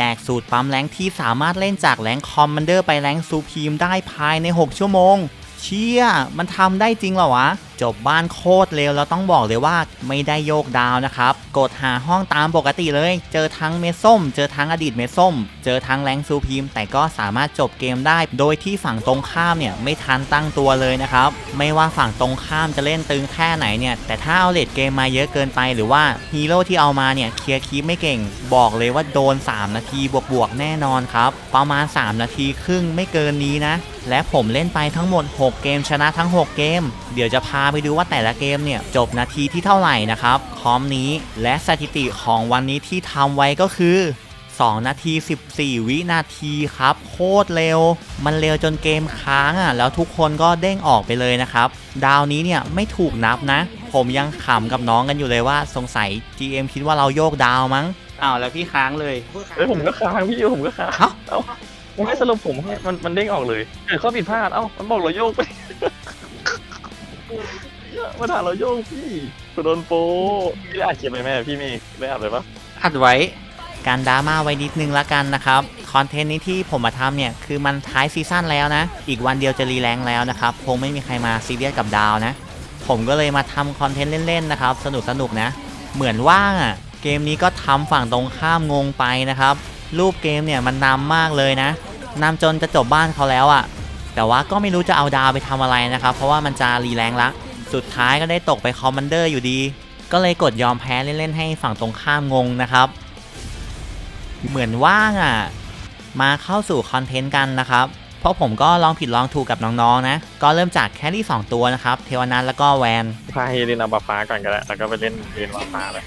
แจกสูตรปั๊มแรงที่สามารถเล่นจากแรงค์คอมมานเดอร์ไปแรงซูพีมได้ภายใน 6 ชั่วโมง เชี่ยมันทำได้จริงเหรอวะ จบบ้านโคตรเร็วแล้วต้องบอกเลยว่าไม่ได้โยกดาวนะครับ กดหาห้องตามปกติเลย เจอทั้งเมส้ม เจอทั้งอดีตเมส้ม เจอทั้งแรงซูพีม แต่ก็สามารถจบเกมได้ โดยที่ฝั่งตรงข้ามเนี่ยไม่ทันตั้งตัวเลยนะครับ ไม่ว่าฝั่งตรงข้ามจะเล่นตึงแค่ไหนเนี่ย แต่ถ้าเอาเลดเกมมาเยอะเกินไป หรือว่าฮีโร่ที่เอามาเนี่ยเคลียร์คีปไม่เก่ง บอกเลยว่าโดน 3 นาทีบวกๆแน่นอนครับ ประมาณ 3 นาทีครึ่งไม่เกินนี้นะ และผมเล่นไปทั้งหมด 6 เกมชนะทั้ง 6 เกม เดี๋ยวจะพาไปดูว่าแต่ละเกมเนี่ยจบนาทีที่เท่าไหร่นะครับคอมนี้และสถิติของวันนี้ที่ทำไว้ก็คือ 2 นาที 14 วินาทีครับ โคตรเร็ว มันเร็วจนเกมค้างอะแล้วทุกคนก็เด้งออกไปเลยนะครับ ดาวนี้เนี่ยไม่ถูกนับนะ ผมยังขำกับน้องกันอยู่เลยว่าสงสัย GM คิดว่าเราโยกดาวมั้งอ้าวแล้วพี่ค้างเลยเอ้ยผมก็ค้างพี่ผมก็ค้างเอ้า เอ้ามันไม่สรุปผมให้มันมันเด้งออกเลยเกิดข้อผิดพลาดเอ้ามันบอกเราโยกไปมาถามเราโยกพี่กูโดนโปพี่ได้อัดเขียนไปไหมพี่เมฆได้อัดไปปะอัดไว้การดราม่าไว้นิดนึงละกันนะครับ คอนเทนต์นี้ที่ผมมาทำเนี่ย คือมันท้ายซีซั่นแล้วนะ อีกวันเดียวจะรีแรงแล้วนะครับ คงไม่มีใครมาซีเรียสกับดาวนะ ผมก็เลยมาทำคอนเทนต์เล่นๆนะครับ สนุกสนุกๆนะ เหมือนว่างอะ เกมนี้ก็ทำฝั่งตรงข้ามงงไปนะครับ รูปเกมเนี่ยมันนำมากเลยนะ นำจนจะจบบ้านเขาแล้วอะ แต่ว่าก็ไม่รู้จะเอาดาวไปทำอะไรนะครับ เพราะว่ามันจะรีแรงละ สุดท้ายก็ได้ตกไปคอมมานเดอร์อยู่ดี ก็เลยกดยอมแพ้เล่นๆให้ฝั่งตรงข้ามงงนะครับ เหมือนว่างอะ มาเข้าสู่คอนเทนต์กันนะครับ เพราะผมก็ลองผิดลองถูกกับน้องๆนะ ก็เริ่มจากแครี่2ตัวนะครับ เทวนัทแล้วก็แวนพาเฮเลนเอาบาฟ้าก่อนก็ได้แล้วก็ไปเล่นเล่นบาฟ้าเลย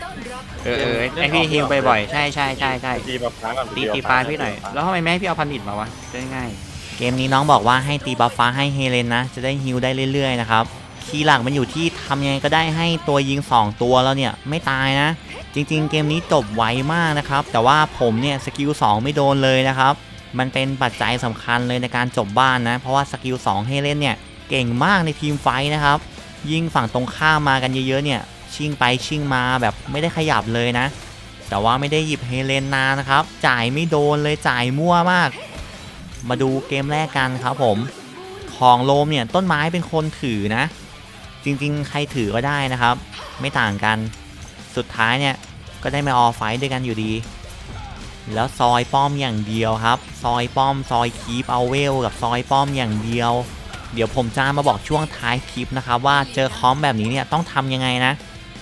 เออเออไอพี่ฮิวไปบ่อยใช่ใช่ใช่ใช่ตีบาฟ้าก่อนตีตีฟ้าพี่หน่อย แล้วทำไมไม่ให้พี่เอาพันดิตมาวะได้ง่าย เกมนี้น้องบอกว่าให้ตีบัฟฟ้าให้เฮเลนนะ จะได้ฮิลได้เรื่อยๆนะครับคีย์หลักมันอยู่ที่ทำยังไงก็ได้ให้ตัวยิง 2 ตัวแล้วเนี่ยไม่ตายนะ จริง ๆ เกมนี้จบไวมากนะครับ แต่ว่าผมเนี่ยสกิล2ไม่โดนเลยนะครับ มันเป็นปัจจัยสำคัญเลยในการจบบ้านนะ เพราะว่าสกิล2ให้เล่นเนี่ย เก่งมากในทีมไฟนะครับ ยิงฝั่งตรงข้ามมากันเยอะๆเนี่ย ชิงไปชิงมาแบบไม่ได้ขยับเลยนะ แต่ว่าไม่ได้หยิบเฮเลนนานะครับ จ่ายไม่โดนเลยจ่ายมั่วมาก มาดูเกมแรกกันครับผม ของโลมเนี่ยต้นไม้เป็นคนถือนะ จริงๆ ใครถือก็ได้นะครับ ไม่ต่างกัน สุดท้ายเนี่ยก็ได้มาออไฟด้วยกันอยู่ดี แล้วซอยป้อมอย่างเดียวครับ ซอยป้อมซอยคีปเอาเวลกับซอยป้อมอย่างเดียว เดี๋ยวผมจะมาบอกช่วงท้ายคลิปนะครับว่าเจอคอมแบบนี้เนี่ยต้องทำยังไงนะ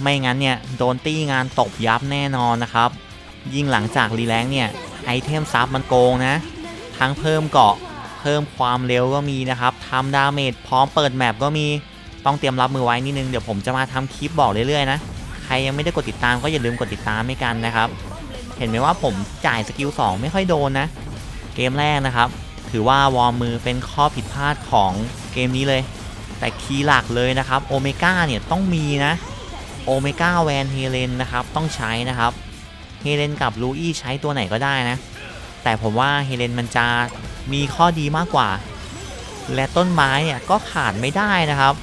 ไม่งั้นเนี่ยโดนตี้งานตบยับแน่นอนนะครับ ยิ่งหลังจากรีแลงค์เนี่ยไอเทมซับมันโกงนะ ทั้งเพิ่มเกาะเพิ่มความเร็วก็มีนะครับทำดาเมจพร้อมเปิดแมปก็มีต้องเตรียมรับมือไว้นิดนึงเดี๋ยวผมจะมาทำคลิปบอกเรื่อยๆนะใครยังไม่ได้กดติดตามก็อย่าลืมกดติดตามให้กันนะครับ เห็นไหมว่าผมจ่ายสกิล2ไม่ค่อยโดนนะ เกมแรกนะครับ ถือว่าวอร์มมือเป็นข้อผิดพลาดของเกมนี้เลย แต่คีย์หลักเลยนะครับโอเมก้าเนี่ยต้องมีนะโอเมก้าแวนเฮเลนนะครับต้องใช้นะครับเฮเลนกับลูอี้ใช้ตัวไหนก็ได้นะ แต่ผมว่าเฮเลนมันจะมีข้อดีมากกว่า และต้นไม้เนี่ยก็ขาดไม่ได้นะครับ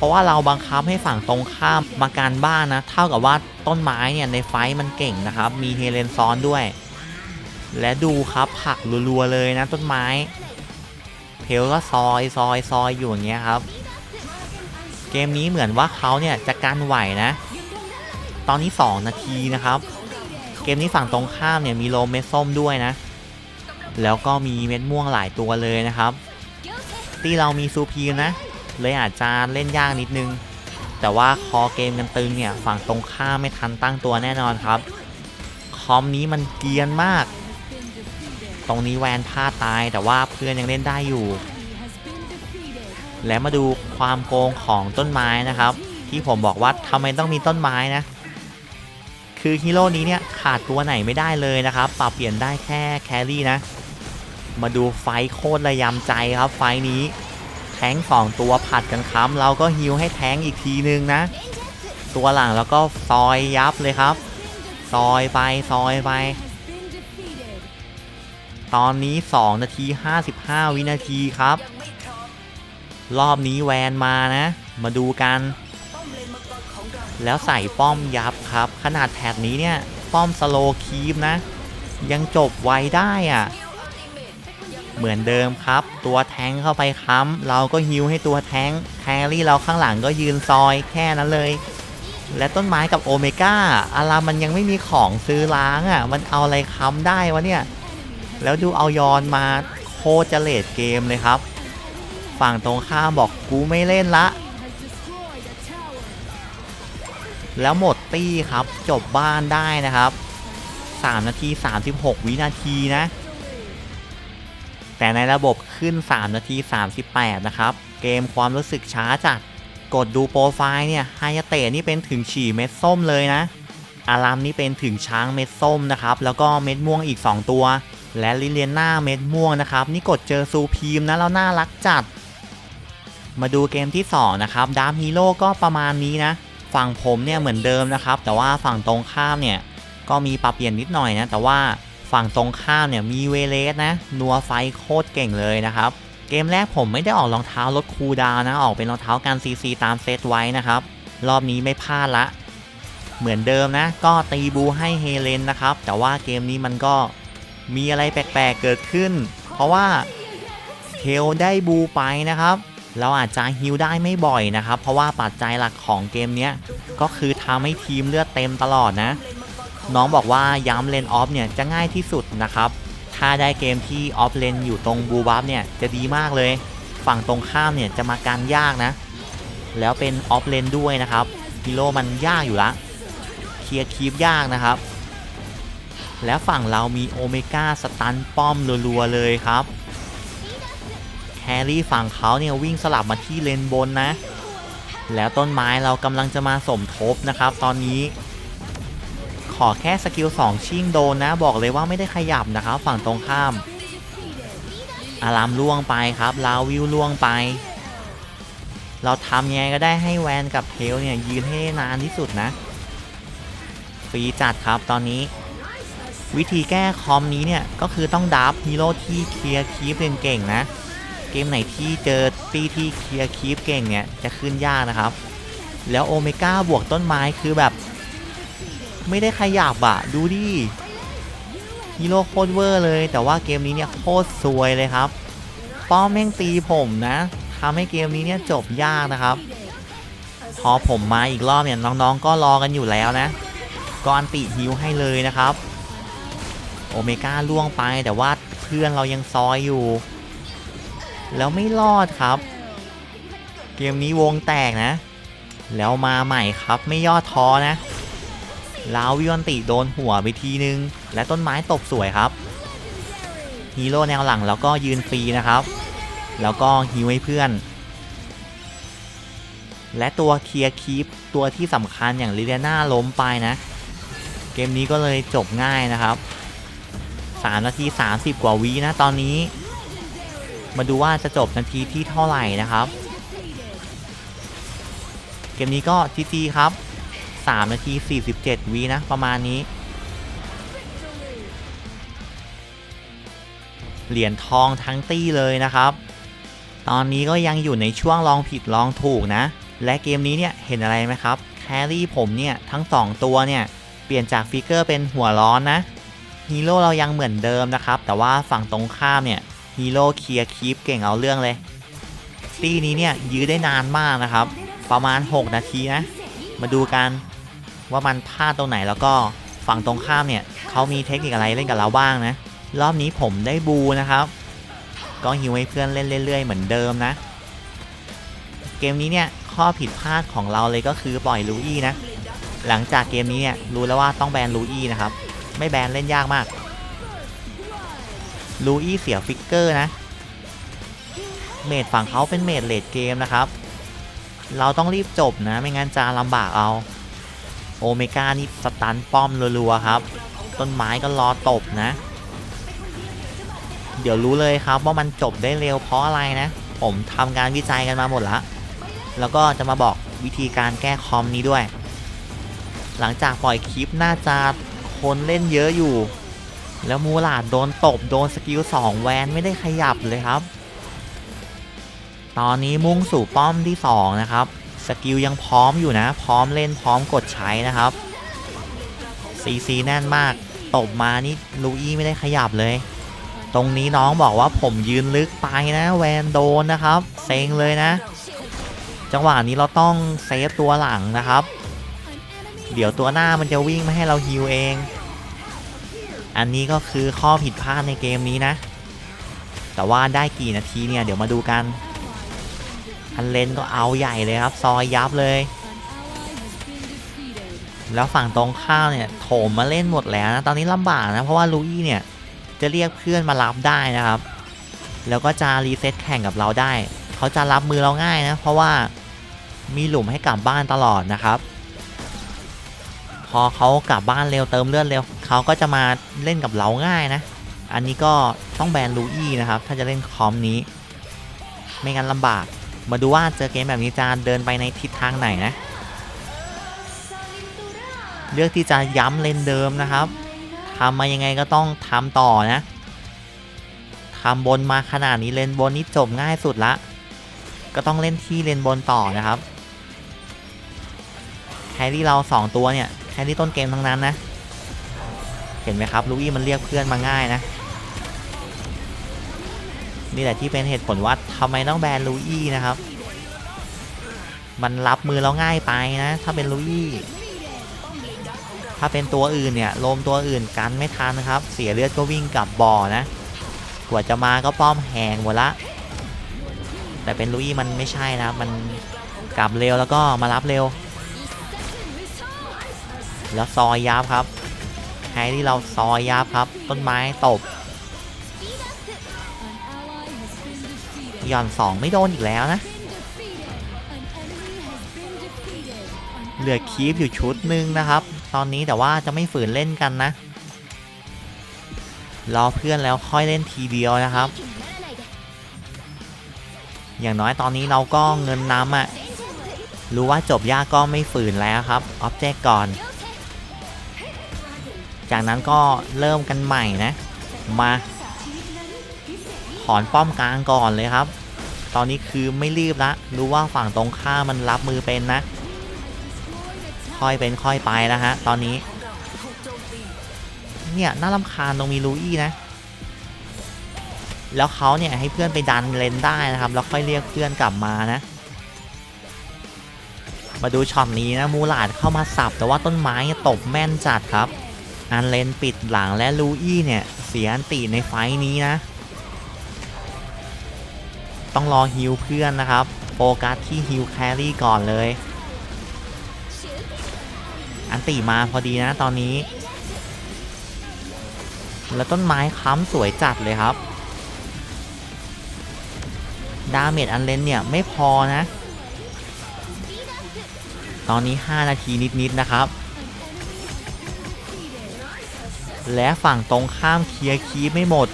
ราะว่าเราบังคับให้ฝั่งตรงข้ามมาการบ้านนะ เท่ากับว่าต้นไม้เนี่ยในไฟมันเก่งนะครับ มีเฮเลนซ้อนด้วย และดูครับผักรัวๆเลยนะ ต้นไม้เพลก็ซอยซอยซอยอยู่อย่างเงี้ยครับ เกมนี้เหมือนว่าเขาเนี่ยจะกันไหวนะ ตอนนี้ 2 นาทีนะครับ เกมนี้ฝั่งตรงข้ามเนี่ยมีโลเม็ดส้มด้วยนะ แล้วก็มีเม็ดม่วงหลายตัวเลยนะครับ ที่เรามีซูพีนะ เลยอาจจะเล่นยากนิดนึง แต่ว่าคอเกมกันตึงเนี่ยฝั่งตรงข้ามไม่ทันตั้งตัวแน่นอนครับ คอมนี้มันเกียนมาก ตรงนี้แวนพลาดตายแต่ว่าเพื่อนยังเล่นได้อยู่ และมาดูความโกงของต้นไม้นะครับ ที่ผมบอกว่าทำไมต้องมีต้นไม้นะคือฮีโร่นี้เนี่ยขาดตัวไหนไม่ได้เลยนะครับ ปรับเปลี่ยนได้แค่แครี่นะ มาดูไฟโคตรระยำใจครับไฟนี้ ท้งสองตัวผัดกันค้ำเราก็ฮิวให้แท้งอีกทีนึงนะ ตัวหลังแล้วก็ซอยยับเลยครับ ซอยไปซอยไป ตอนนี้ 2 นาที 55 วินาทีครับ รอบนี้แวนมานะ มาดูกัน แล้วใส่ป้อมยับครับ ขนาดแถบนี้เนี่ย ป้อมสโลคีฟนะ ยังจบไวได้อะ เหมือนเดิมครับ ตัวแทงเข้าไปค้ำเราก็ฮิวให้ตัวแทงแครี่เราข้างหลังก็ยืนซอยแค่นั้นเลย และต้นไม้กับโอเมก้าอารามันยังไม่มีของซื้อล้างอะ่ะ มันเอาอะไรค้ำได้วะเนี่ย แล้วดูเอายอนมาโคจะเลดเกมเลยครับ ฝั่งตรงข้ามบอกกูไม่เล่นละ แล้วหมดตี้ครับจบบ้านได้นะครับ 3 นาที 36 วินาทีนะ แต่ในระบบขึ้น 3 นาที 38 นะครับ เกมความรู้สึกช้าจัด กดดูโปรไฟล์เนี่ยไฮยาเตะนี่เป็นถึงฉี่เม็ดส้มเลยนะ อารามนี่เป็นถึงช้างเม็ดส้มนะครับ แล้วก็เม็ดม่วงอีก 2 ตัว และลิเลียน่าเม็ดม่วงนะครับ นี่กดเจอซูพีมนะแล้วน่ารักจัด มาดูเกมที่ 2 นะครับดามฮีโร่ก็ประมาณนี้นะ ฝั่งผมเนี่ยเหมือนเดิมนะครับ แต่ว่าฝั่งตรงข้ามเนี่ยก็มีปรับเปลี่ยนนิดหน่อยนะ แต่ว่า ฝั่งตรงข้ามเนี่ยมีเวเลสนะนัวไฟโคตรเก่งเลยนะครับเกมแรกผมไม่ได้ออกรองเท้าลดคูดาวน์นะออกเป็นรองเท้ากันซีซีตามเซตไว้นะครับ รอบนี้ไม่พลาดละ เหมือนเดิมนะ ก็ตีบูให้เฮเลนนะครับ แต่ว่าเกมนี้มันก็มีอะไรแปลกๆเกิดขึ้น เพราะว่าเทลได้บูไปนะครับ เราอาจจะฮิลได้ไม่บ่อยนะครับ เพราะว่าปัจจัยหลักของเกมเนี้ยก็คือทำให้ทีมเลือดเต็มตลอดนะ น้องบอกว่าย้ำเลนออฟเนี่ยจะง่ายที่สุดนะครับ ถ้าได้เกมที่ออฟเลนอยู่ตรงบูบัฟเนี่ยจะดีมากเลย ฝั่งตรงข้ามเนี่ยจะมาการยากนะ แล้วเป็นออฟเลนด้วยนะครับฮีโร่มันยากอยู่ละ เคลียร์คีปยากนะครับ แล้วฝั่งเรามีโอเมก้าสตันป้อมรัวๆเลยครับแครี่ฝั่งเขาเนี่ยวิ่งสลับมาที่เลนบนนะ แล้วต้นไม้เรากำลังจะมาสมทบนะครับ ตอนนี้ อแค่สกิล2ชิ่งโดนนะ บอกเลยว่าไม่ได้ขยับนะครับ ฝั่งตรงข้าม อารามล่วงไปครับลาวิวล่วงไป เราทำยังไงก็ได้ให้แวนกับเทลเนี่ยยืนให้นานที่สุดนะ ฟรีจัดครับตอนนี้วิธีแก้คอมนี้เนี่ย ก็คือต้องดับฮีโร่ที่เคลียร์คีฟเก่งๆนะ เกมไหนที่เจอตีที่เคลียร์คีฟเก่งเนี่ย จะขึ้นยากนะครับ แล้วโอเมก้าบวกต้นไม้คือแบบ ไม่ได้ขยับอะดูดิฮีโร่โคตรเวอร์เลย แต่ว่าเกมนี้เนี่ยโคตรซวยเลยครับ ป้อมแม่งตีผมนะทำให้เกมนี้เนี่ยจบยากนะครับ พอผมมาอีกรอบเนี่ยน้องๆ ก็รอกันอยู่แล้วนะก็อันติฮิวให้เลยนะครับ โอเมก้าล่วงไปแต่ว่าเพื่อนเรายังซอยอยู่ แล้วไม่รอดครับ เกมนี้วงแตกนะ แล้วมาใหม่ครับไม่ย่อท้อนะ ลาววิวันติโดนหัวไปทีนึง และต้นไม้ตบสวยครับฮีโร่แนวหลังแล้วก็ยืนฟรีนะครับ แล้วก็ฮิวให้เพื่อน และตัวเคลียร์คีปตัวที่สำคัญอย่างลิเลียนาล้มไปนะ เกมนี้ก็เลยจบง่ายนะครับ 3 นาที 30 กว่าวินะตอนนี้ มาดูว่าจะจบนาทีที่เท่าไหร่นะครับ เกมนี้ก็จีจีครับ 3 นาที 47 วินะ ประมาณนี้ เหรียญทองทั้งตี้เลยนะครับ ตอนนี้ก็ยังอยู่ในช่วงลองผิดลองถูกนะ และเกมนี้เนี่ยเห็นอะไรไหมครับ แครี่ผมเนี่ย ทั้ง 2 ตัวเนี่ย เปลี่ยนจากฟิกเกอร์เป็นหัวร้อนนะฮีโร่เรายังเหมือนเดิมนะครับ แต่ว่าฝั่งตรงข้ามเนี่ยฮีโร่เคลียร์คีปเก่งเอาเรื่องเลยตีนี้เนี่ยยื้อได้นานมากนะครับ ประมาณ 6 นาทีนะ มาดูกัน ว่ามันพลาดตรงไหนแล้วก็ฝั่งตรงข้ามเนี่ยเขามีเทคนิคอะไรเล่นกับเราบ้างนะ รอบนี้ผมได้บูนะครับ ก็ฮิวให้เพื่อนเล่นเรื่อยๆเหมือนเดิมนะ เกมนี้เนี่ยข้อผิดพลาดของเราเลยก็คือปล่อยลูอี้นะ หลังจากเกมนี้เนี่ยรู้แล้วว่าต้องแบนลูอี้นะครับ ไม่แบนเล่นยากมากลูอี้เสียฟิกเกอร์นะ เมดฝั่งเขาเป็นเมดเลดเกมนะครับ เราต้องรีบจบนะ ไม่งั้นจะลำบากเอา โอเมก้านี่สตันป้อมรัวๆครับ ต้นไม้ก็รอตบนะ เดี๋ยวรู้เลยครับว่ามันจบได้เร็วเพราะอะไรนะ ผมทำการวิจัยกันมาหมดแล้วแล้วก็จะมาบอกวิธีการแก้คอมนี้ด้วย หลังจากปล่อยคลิปน่าจะคนเล่นเยอะอยู่ แล้วมูลาดโดนตบโดนสกิล2แวนไม่ได้ขยับเลยครับ ตอนนี้มุ่งสู่ป้อมที่ 2 นะครับ สกิลยังพร้อมอยู่นะ พร้อมเล่นพร้อมกดใช้นะครับ CC แน่นมาก ตบมานี่ลูอี้ไม่ได้ขยับเลย ตรงนี้น้องบอกว่าผมยืนลึกไปนะ แวนโดนนะครับ เซ็งเลยนะ จังหวะนี้เราต้องเซฟตัวหลังนะครับ เดี๋ยวตัวหน้ามันจะวิ่งม่ให้เราฮิวเอง อันนี้ก็คือข้อผิดพลาดในเกมนี้นะ แต่ว่าได้กี่นาทีเนี่ย เดี๋ยวมาดูกัน อันเลนก็เอาใหญ่เลยครับ ซอยยับเลย แล้วฝั่งตรงข้ามเนี่ยโถมมาเล่นหมดแล้วนะ ตอนนี้ลำบากนะ เพราะว่าลูอี้เนี่ย จะเรียกเพื่อนมารับได้นะครับ แล้วก็จะรีเซ็ตแข่งกับเราได้ เขาจะรับมือเราง่ายนะ เพราะว่ามีหลุมให้กลับบ้านตลอดนะครับ พอเขากลับบ้านเร็วเติมเลือดเร็วเขาก็จะมาเล่นกับเราง่ายนะ อันนี้ก็ต้องแบนลูอี้นะครับ ถ้าจะเล่นคอมนี้ ไม่งั้นลำบาก มาดูว่าเจอเกมแบบนี้จะเดินไปในทิศทางไหนนะ เลือกที่จะย้ำเลนเดิมนะครับทำมายังไงก็ต้องทำต่อนะทำบนมาขนาดนี้เลนบนนี่จบง่ายสุดละ ก็ต้องเล่นที่เลนบนต่อนะครับแครี่เรา 2 ตัวเนี่ยแครี่ต้นเกมทั้งนั้นนะ เห็นไหมครับลูอี้มันเรียกเพื่อนมาง่ายนะ นี่แหละที่เป็นเหตุผลว่าทำไมต้องแบนลูอี้นะครับ มันรับมือเราง่ายไปนะ ถ้าเป็นลูอี้ถ้าเป็นตัวอื่นเนี่ยลมตัวอื่นกันไม่ทันนะครับ เสียเลือดก็วิ่งกลับบ่อนะกว่าจะมาก็ป้อมแหงหมดละ แต่เป็นลุยมันไม่ใช่นะมันกลับเร็วแล้วก็มารับเร็ว แล้วซอยยับครับใครที่เราซอยยับครับ ต้นไม้ตบ ย่อนสองไม่โดนอีกแล้วนะ เหลือคีฟอยู่ชุดหนึ่งนะครับ ตอนนี้แต่ว่าจะไม่ฝืนเล่นกันนะ รอเพื่อนแล้วค่อยเล่นทีเดียวนะครับ อย่างน้อยตอนนี้เราก็เงินนำอะรู้ว่าจบยากก็ไม่ฝืนแล้วครับ ออบเจกก่อน จากนั้นก็เริ่มกันใหม่นะ มาถอนป้อมกลางก่อนเลยครับ ตอนนี้คือไม่รีบละรู้ว่าฝั่งตรงข้ามมันรับมือเป็นนะ ค่อยเป็นค่อยไปนะฮะ ตอนนี้ เนี่ยน่ารำคาญตรงมีลูอี้นะ แล้วเขาเนี่ยให้เพื่อนไปดันเลนได้นะครับ แล้วค่อยเรียกเพื่อนกลับมานะ มาดูช็อตนี้นะ มูลาดเข้ามาสับ แต่ว่าต้นไม้ตบแม่นจัดครับ อันเลนปิดหลังและลูอี้เนี่ยเสียอันตีในไฟนี้นะ ต้องรอฮิวเพื่อนนะครับ โฟกัสที่ฮิวแครี่ก่อนเลย อันตีมาพอดีนะตอนนี้ แล้วต้นไม้ค้ำสวยจัดเลยครับ ดาเมจอันเลนเนี่ยไม่พอนะ ตอนนี้ 5 นาทีนิดๆนะครับ และฝั่งตรงข้ามเคลียร์คีไม่หมด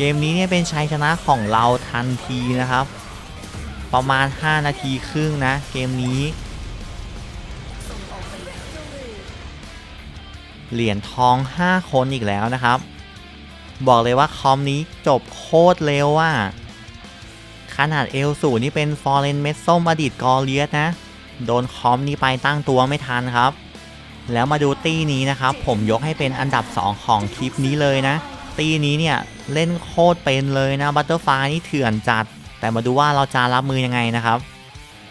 เกมนี้เนี่ยเป็นชัยชนะของเราทันทีนะครับ ประมาณ 5 นาทีครึ่งนะ เกมนี้ เหรียญทอง 5 คนอีกแล้วนะครับ บอกเลยว่าคอมนี้จบโคตรเร็วว่าขนาดเอลสูนี่เป็นฟอร์เรนเมสส้มอดีตกอเลียสนะ โดนคอมนี้ไปตั้งตัวไม่ทันครับ แล้วมาดูตี้นี้นะครับ ผมยกให้เป็นอันดับ 2 ของคลิปนี้เลยนะ ตี้นี้เนี่ย เล่นโคตรเป็นเลยนะบัตเตอร์ไฟนี่เถื่อนจัด แต่มาดูว่าเราจะรับมือยังไงนะครับ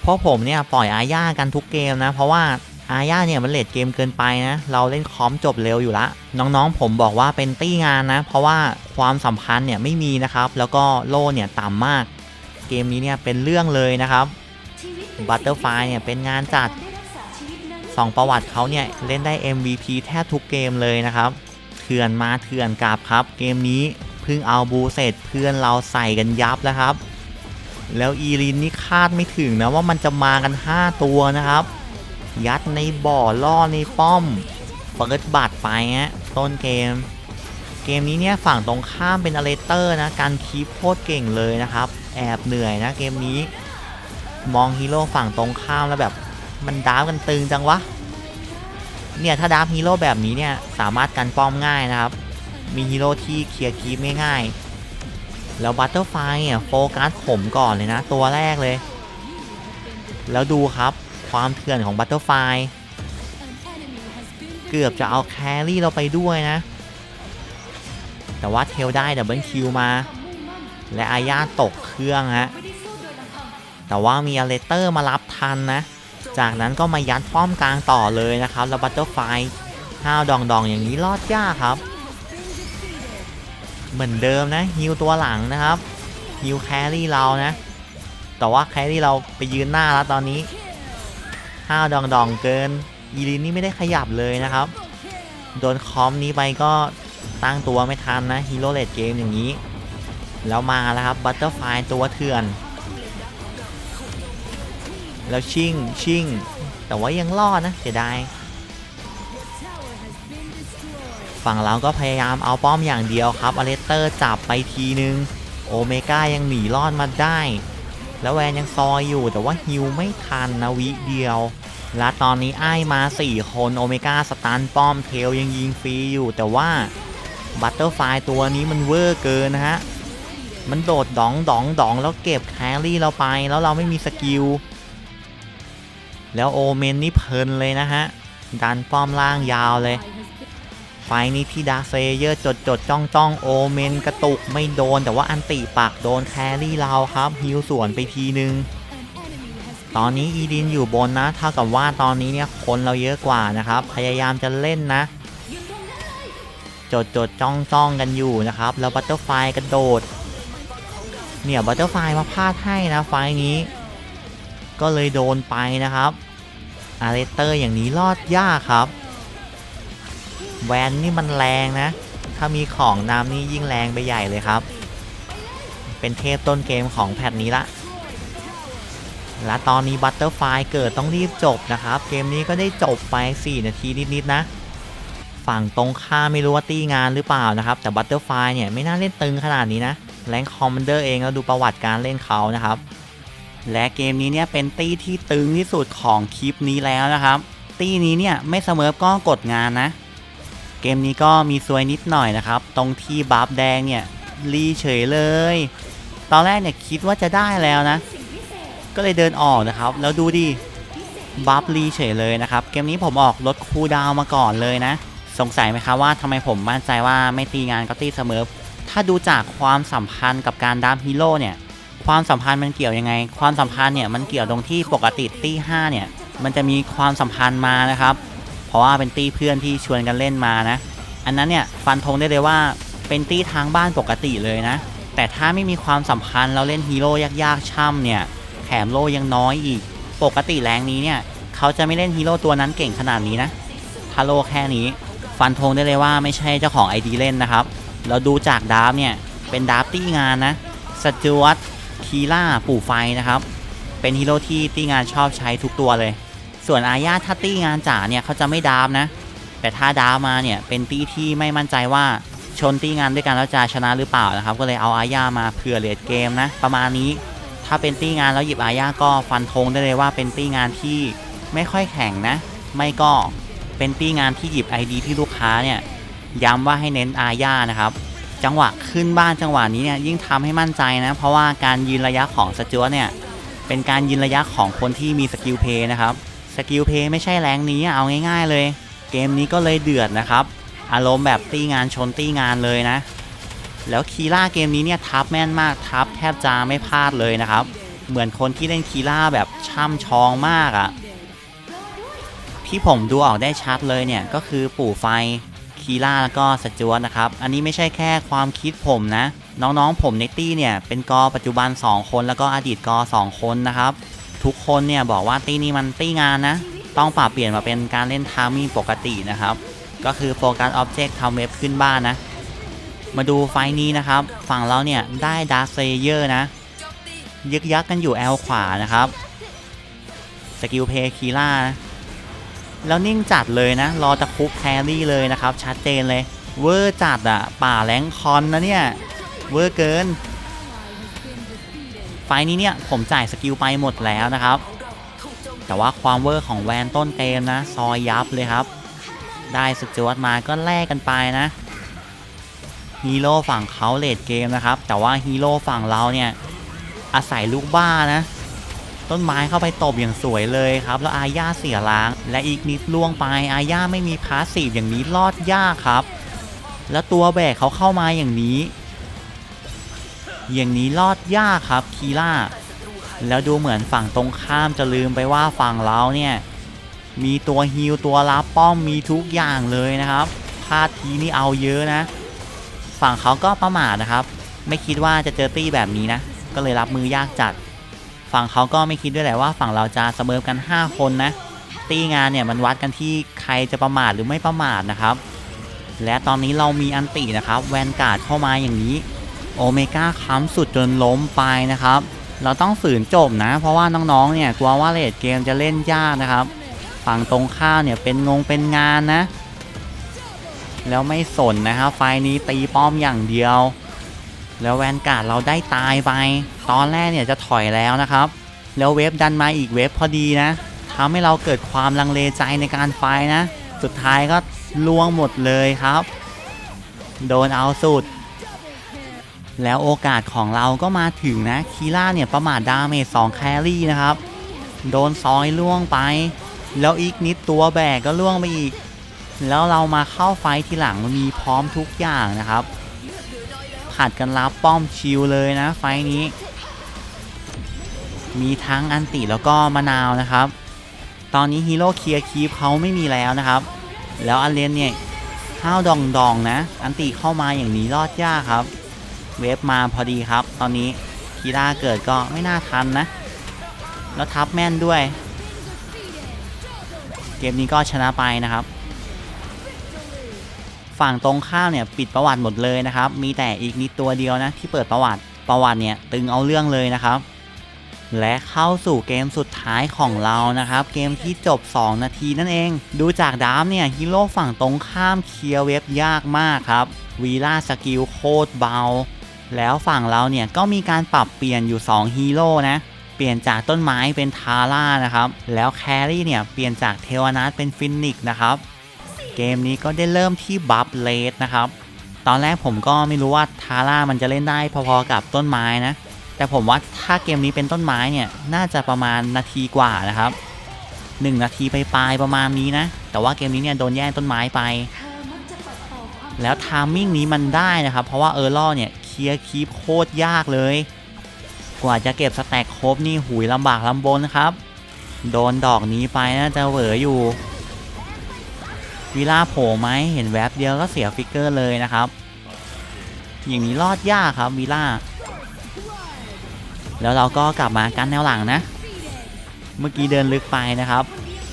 เพราะผมเนี่ยปล่อยอาญากันทุกเกมนะ เพราะว่าอาญาเนี่ยมันเลดเกมเกินไปนะ เราเล่นคอมจบเร็วอยู่ละ น้องๆ ผมบอกว่าเป็นตี้งานนะ เพราะว่าความสัมพันธ์เนี่ยไม่มีนะครับ แล้วก็โล่เนี่ยต่ำมาก เกมนี้เนี่ยเป็นเรื่องเลยนะครับบัตเตอร์ไฟเนี่ยเป็นงานจัดสองประวัติเขาเนี่ยเล่นได้ MVP แทบทุกเกมเลยนะครับ ถื่อนมาเถื่อนกลับครับ เกมนี้เพิ่งเอาบูเสร็จเพื่อนเราใส่กันยับแล้วครับ แล้วอีรินนี่คาดไม่ถึงนะว่ามันจะมากัน 5 ตัวนะครับ ยัดในบ่อล่อในป้อมเปิดบัตรไปฮะต้นเกม เกมนี้เนี่ยฝั่งตรงข้ามเป็นอเลเตอร์นะการคีปโคตรเก่งเลยนะครับ แอบเหนื่อยนะเกมนี้ มองฮีโร่ฝั่งตรงข้ามแล้วแบบมันดาร์ฟกันตึงจังวะ เนี่ยถ้าดาร์ฟฮีโร่แบบนี้เนี่ยสามารถกันป้อมง่ายนะครับ มีฮีโร่ที่เคลียร์คีปง่ายๆ แล้วบัตเตอร์ไฟเนี่ยโฟกัสผมก่อนเลยนะ ตัวแรกเลย แล้วดูครับความเถื่อนของบัตเตอร์ไฟเกือบจะเอาแครี่เราไปด้วยนะ แต่ว่าเทลได้ดับเบิลคิวมา และอาญาตกเครื่องฮะแต่ว่ามีอเลเตอร์มารับทันนะ จากนั้นก็มายัดป้อมกลางต่อเลยนะครับแล้วบัตเตอร์ไฟห้าวดองดองอย่างนี้รอดยากครับ เหมือนเดิมนะฮิวตัวหลังนะครับฮิวแครี่เรานะ แต่ว่าแครี่เราไปยืนหน้าแล้วตอนนี้ห้าวดองดองเกินอีลินนี่ไม่ได้ขยับเลยนะครับ โดนคอมนี้ไปก็ตั้งตัวไม่ทันนะฮีโร่เลดเกมอย่างนี้ แล้วมาแล้วครับบัตเตอร์ไฟตัวเถื่อน แล้วชิงชิงแต่ว่ายังรอดนะเสียดายฝั่งเราก็พยายามเอาป้อมอย่างเดียวครับอเลสเตอร์จับไปทีนึง โอเมก้ายังหนีรอดมาได้ แล้วแวนยังซอยอยู่แต่ว่าฮิวไม่ทันนะวิเดียว และตอนนี้ไอ้ายมา 4 คนโอเมก้าสตันป้อมเทลยังยิงฟรีอยู่แต่ว่าบัตเตอร์ไฟตัวนี้มันเวอร์เกินนะฮะ มันโดดดองดองดองแล้วเก็บแครี่เราไปแล้วเราไม่มีสกิล แล้วโอเมนนี่เพลินเลยนะฮะ ดันป้อมล่างยาวเลย ไฟนี้ที่ดาร์เซเยอร์จดจดจ้องจ้องโอเมนกระตุกไม่โดน แต่ว่าอันติปักโดนแครี่เราครับฮิวสวนไปทีนึง ตอนนี้อีดินอยู่บนนะเท่ากับว่าตอนนี้เนี่ยคนเราเยอะกว่านะครับ พยายามจะเล่นนะจดจดจ้องจ้องกันอยู่นะครับ แล้วบัตเตอร์ไฟกระโดด เนี่ยบัตเตอร์ไฟมาพลาดให้นะไฟนี้ ก็เลยโดนไปนะครับ อาร์เรเตอร์อย่างนี้รอดยากครับ แวนนี่มันแรงนะ ถ้ามีของน้ำนี่ยิ่งแรงไปใหญ่เลยครับ เป็นเทพต้นเกมของแพทนี้ละ และตอนนี้บัตเตอร์ไฟเกิดต้องรีบจบนะครับ เกมนี้ก็ได้จบไป 4 นาทีนิดๆนะ ฝั่งตรงข้ามไม่รู้ว่าตีงานหรือเปล่านะครับ แต่บัตเตอร์ไฟเนี่ยไม่น่าเล่นตึงขนาดนี้นะแรงคอมมานเดอร์เองแล้วดูประวัติการเล่นเขานะครับ และเกมนี้เนี่ยเป็นตี้ที่ตึงที่สุดของคลิปนี้แล้วนะครับ ตี้นี้เนี่ยไม่เสมอก็กดงานนะ เกมนี้ก็มีซวยนิดหน่อยนะครับ ตรงที่บัฟแดงเนี่ยรีเฉยเลย ตอนแรกเนี่ยคิดว่าจะได้แล้วนะ ก็เลยเดินออกนะครับ แล้วดูดิบัฟรีเฉยเลยนะครับ เกมนี้ผมออกลดคูดาวมาก่อนเลยนะ สงสัยไหมครับว่าทำไมผมมั่นใจว่าไม่ตีงานก็ตีเสมอ ถ้าดูจากความสัมพันธ์กับการดัมฮีโร่เนี่ย ความสัมพันธ์มันเกี่ยวยังไง ความสัมพันธ์เนี่ยมันเกี่ยวตรงที่ปกติตี5เนี่ยมันจะมีความสัมพันธ์มานะครับ เพราะว่าเป็นตีเพื่อนที่ชวนกันเล่นมานะ อันนั้นเนี่ยฟันธงได้เลยว่าเป็นตีทางบ้านปกติเลยนะ แต่ถ้าไม่มีความสัมพันธ์เราเล่นฮีโร่ยากๆช่ำเนี่ยแถมโล่ยังน้อยอีก ปกติแรงนี้เนี่ยเขาจะไม่เล่นฮีโร่ตัวนั้นเก่งขนาดนี้นะถ้าโล่แค่นี้ ฟันธงได้เลยว่าไม่ใช่เจ้าของไอดีเล่นนะครับ เราดูจากดาร์ฟเนี่ยเป็นดาร์ฟตี้งานนะสจวต คีล่าปู่ไฟนะครับ เป็นฮีโร่ที่ตี้งานชอบใช้ทุกตัวเลย ส่วนอาญาถ้าตี้งานจ๋าเนี่ยเขาจะไม่ดาร์ฟนะ แต่ถ้าดาร์ฟมาเนี่ยเป็นตี้ที่ไม่มั่นใจว่าชนตี้งานด้วยกันแล้วจะชนะหรือเปล่านะครับ ก็เลยเอาอาญามาเผื่อเลดเกมนะ ประมาณนี้ ถ้าเป็นตี้งานแล้วหยิบอาญาก็ฟันธงได้เลยว่าเป็นตี้งานที่ไม่ค่อยแข็งนะ ไม่ก็เป็นตี้งานที่หยิบ ID ที่ลูกค้าเนี่ยย้ำว่าให้เน้นอาญานะครับ จังหวะขึ้นบ้านจังหวะนี้เนี่ยยิ่งทำให้มั่นใจนะ เพราะว่าการยืนระยะของสจวตเนี่ยเป็นการยืนระยะของคนที่มีสกิลเพย์นะครับสกิลเพย์ไม่ใช่แรงนี้เอาง่าย ๆ เลย เกมนี้ก็เลยเดือดนะครับ อารมณ์แบบตีงานชนตีงานเลยนะ แล้วคีล่าเกมนี้เนี่ยทับแม่นมากทับแทบจะไม่พลาดเลยนะครับ เหมือนคนที่เล่นคีล่าแบบช่ำชองมากอะ่ะที่ผมดูออกได้ชัดเลยเนี่ยก็คือปู่ไฟ คีล่าแล้วก็สจวตนะครับ อันนี้ไม่ใช่แค่ความคิดผมนะ น้องๆผมในตตี้เนี่ย เป็นกอปัจจุบัน 2 คนแล้วก็อดีตกอ 2 คนนะครับ ทุกคนเนี่ยบอกว่าตี้นี้มันตี้งานนะ ต้องปรับเปลี่ยนมาเป็นการเล่นทามิ่งปกตินะครับ ก็คือโฟกัสออบเจกต์ทำเว็บขึ้นบ้านนะ มาดูไฟนี้นะครับ ฝั่งเราเนี่ยได้ดาร์ s เยอร์นะ ยึกยักกันอยู่แอลขวานะครับสกิลเพย์คีล่านะ แล้วนิ่งจัดเลยนะ รอตะคุบแครี่เลยนะครับ ชัดเจนเลย เวอร์จัดอะป่าแรงคอนนะเนี่ย เวอร์เกิน ไฟนี้เนี่ยผมจ่ายสกิลไปหมดแล้วนะครับ แต่ว่าความเวอร์ของแวนต้นเกมนะ ซอยยับเลยครับ ได้สกจวตมาก็แลกกันไปนะฮีโร่ฝั่งเขาเลดเกมนะครับ แต่ว่าฮีโร่ฝั่งเราเนี่ยอาศัยลูกบ้านะ ต้นไม้เข้าไปตบอย่างสวยเลยครับ แล้วอาญาเสียล้าง และอีกนิดล่วงไปอาญาไม่มีพาสซีฟอย่างนี้รอดยากครับ แล้วตัวแบกเขาเข้ามาอย่างนี้ อย่างนี้รอดยากครับคีล่าแล้วดูเหมือนฝั่งตรงข้ามจะลืมไปว่าฝั่งเราเนี่ย มีตัวฮิลตัวรับป้อมมีทุกอย่างเลยนะครับพลาดทีนี่เอาเยอะนะ ฝั่งเขาก็ประมาทนะครับ ไม่คิดว่าจะเจอตี้แบบนี้นะ ก็เลยรับมือยากจัด ฝั่งเขาก็ไม่คิดด้วยแหละว่าฝั่งเราจะเสมอกัน 5 คนนะ ตีงานเนี่ยมันวัดกันที่ใครจะประมาทหรือไม่ประมาทนะครับ และตอนนี้เรามีอันตินะครับแวนการ์ดเข้ามาอย่างนี้โอเมก้าค้ำสุดจนล้มไปนะครับ เราต้องฝืนจบนะ เพราะว่าน้องๆเนี่ยกลัวว่าเลดเกมจะเล่นยากนะครับ ฝั่งตรงข้ามเนี่ยเป็นงงเป็นงานนะ แล้วไม่สนนะครับไฟนี้ตีป้อมอย่างเดียว แล้วแวนการ์ดเราได้ตายไป ตอนแรกเนี่ยจะถอยแล้วนะครับ แล้วเวฟดันมาอีกเวฟพอดีนะทำให้เราเกิดความลังเลใจในการไฟนะ สุดท้ายก็ล่วงหมดเลยครับ โดนเอาสุด แล้วโอกาสของเราก็มาถึงนะคีล่าเนี่ยประมาทดาเมจ2แครี่นะครับ โดนซอยล่วงไป แล้วอีกนิดตัวแบกก็ล่วงไปอีก แล้วเรามาเข้าไฟท์ทีหลังมีพร้อมทุกอย่างนะครับ ผัดกันรับป้อมชิลเลยนะ ไฟนี้ มีทั้งอันติแล้วก็มะนาวนะครับ ตอนนี้ฮีโร่เคลียร์คีปเขาไม่มีแล้วนะครับ แล้วอันเลนเนี่ยห้าวดองดองๆนะ อันติเข้ามาอย่างนี้รอดยากครับ เวฟมาพอดีครับ ตอนนี้คีร่าเกิดก็ไม่น่าทันนะ แล้วทับแม่นด้วย เกมนี้ก็ชนะไปนะครับ ฝั่งตรงข้ามเนี่ยปิดประวัติหมดเลยนะครับ มีแต่อีกนิดตัวเดียวนะที่เปิดประวัติประวัติเนี่ยตึงเอาเรื่องเลยนะครับ และเข้าสู่เกมสุดท้ายของเรานะครับ เกมที่จบ 2 นาทีนั่นเอง ดูจากดามเนี่ยฮีโร่ฝั่งตรงข้ามเคลียร์เว็บยากมากครับวีล่าสกิลโคตรเบา แล้วฝั่งเราเนี่ยก็มีการปรับเปลี่ยนอยู่ 2 ฮีโร่นะเปลี่ยนจากต้นไม้เป็นทาร่านะครับ แล้วแครี่เนี่ยเปลี่ยนจากเทวนาทเป็นฟินิกซ์นะครับ เกมนี้ก็ได้เริ่มที่บัฟเลสนะครับ ตอนแรกผมก็ไม่รู้ว่าทาร่ามันจะเล่นได้พอๆกับต้นไม้นะ แต่ผมว่าถ้าเกมนี้เป็นต้นไม้เนี่ย น่าจะประมาณนาทีกว่านะครับ 1 นาทีไปปลายประมาณนี้นะ แต่ว่าเกมนี้เนี่ยโดนแย่งต้นไม้ไป แล้วทามมิ่งนี้มันได้นะครับ เพราะว่าเออร์ล่อเนี่ยเคลียร์คีปโคตรยากเลย กว่าจะเก็บสแต็กครบนี่หุยลำบากลำบนครับ โดนดอกนี้ไปน่าจะเหวออยู่ วิล่าโผล่ไหมเห็นแวบเดียวก็เสียฟิกเกอร์เลยนะครับ อย่างนี้รอดยากครับวิล่า แล้วเราก็กลับมากันแนวหลังนะ เมื่อกี้เดินลึกไปนะครับ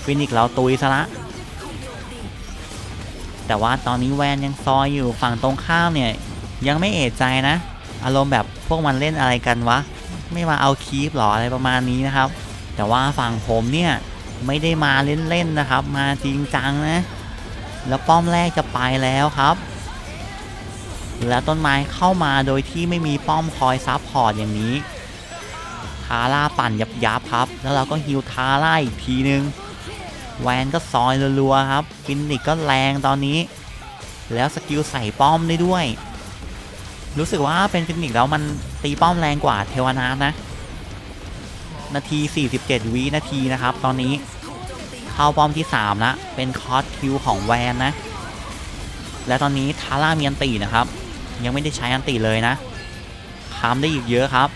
ฟินิกเราตุยซะละ แต่ว่าตอนนี้แวนยังซอยอยู่ฝั่งตรงข้ามเนี่ย ยังไม่เอะใจนะ อารมณ์แบบพวกมันเล่นอะไรกันวะ ไม่มาเอาคีปหรออะไรประมาณนี้นะครับ แต่ว่าฝั่งผมเนี่ยไม่ได้มาเล่นๆนะครับ มาจริงจังนะ แล้วป้อมแรกจะไปแล้วครับ แล้วต้นไม้เข้ามาโดยที่ไม่มีป้อมคอยซับพอร์ตอย่างนี้ ทาร่าปั่นยับยับครับ แล้วเราก็ฮิวทาร่าอีกทีนึง แวนก็ซอยรัวๆครับ ฟินิกก็แรงตอนนี้ แล้วสกิลใส่ป้อมได้ด้วย รู้สึกว่าเป็นฟินิกแล้วมันตีป้อมแรงกว่าเทวนานะ นาที 47 วินาทีนะครับ ตอนนี้ เข้าป้อมที่3ละเป็นคอสคิวของแวนนะ และตอนนี้ทาร่ามีอันตีนะครับ ยังไม่ได้ใช้อันตีเลยนะค้ำได้อีกเยอะครับ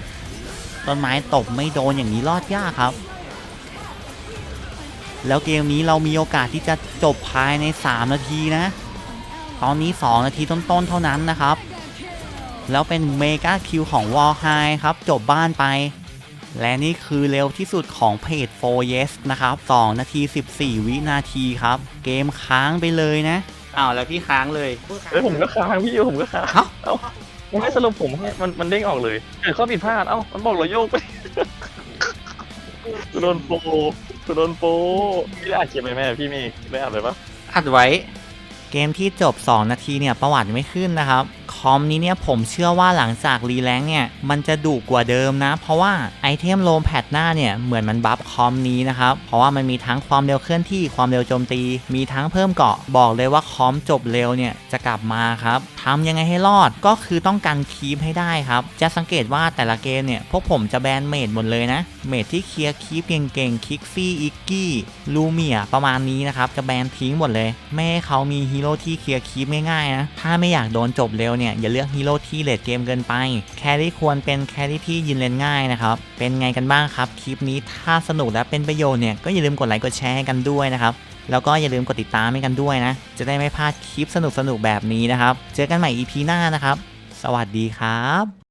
ต้นไม้ตบไม่โดนอย่างนี้รอดยากครับ แล้วเกมนี้เรามีโอกาสที่จะจบภายใน 3 นาทีนะ ตอนนี้ 2 นาทีต้นๆเท่านั้นนะครับ แล้วเป็นเมกาคิวของวอลไฮครับ จบบ้านไป และนี่คือเร็วที่สุดของเพจ 4 yes นะครับ 2 นาที 14 วินาทีครับ เกมค้างไปเลยนะอ้าวแล้วพี่ค้างเลยเอ้ยผมก็ค้างพี่ผมก็ค้างเอ้าเอ้ามันไม่สรุปผมให้มันมันเด้งออกเลยเกิดข้อผิดพลาดเอ้ามันบอกเราโยกไปกูโดนโปรกูโดนโปรพี่ได้อ่านเขียนไปไหมพี่เมย์ได้อ่านไปปะอัดไว้ เกมที่จบ 2 นาทีเนี่ยประวัติไม่ขึ้นนะครับ คอมนี้เนี่ยผมเชื่อว่าหลังจากรีแลงค์เนี่ยมันจะดุกว่าเดิมนะ เพราะว่าไอเทมโลมแพทหน้าเนี่ยเหมือนมันบัฟคอมนี้นะครับ เพราะว่ามันมีทั้งความเร็วเคลื่อนที่ความเร็วโจมตี มีทั้งเพิ่มเกาะบอกเลยว่าคอมจบเร็วเนี่ยจะกลับมาครับทำยังไงให้รอดก็คือต้องการคีปให้ได้ครับ จะสังเกตว่าแต่ละเกมเนี่ยพวกผมจะแบนเมดหมดเลยนะ เมดที่เคลียร์คีปเก่งๆคิกฟี่อิกกี้ลูเมียประมาณนี้นะครับจะแบนทิ้งหมดเลยไม่ให้เขามีฮีโร่ที่เคลียร์คีปง่ายๆนะถ้าไม่อยากโดนจบเร็วเนี่ย อย่าเลือกฮีโร่ที่เลดเกมเกินไป แครี่ควรเป็นแครี่ที่ยินเลนง่ายนะครับ เป็นไงกันบ้างครับ คลิปนี้ถ้าสนุกและเป็นประโยชน์เนี่ย ก็อย่าลืมกดไลค์กดแชร์ให้กันด้วยนะครับ แล้วก็อย่าลืมกดติดตามให้กันด้วยนะ จะได้ไม่พลาดคลิปสนุกๆแบบนี้นะครับ เจอกันใหม่ EP หน้านะครับ สวัสดีครับ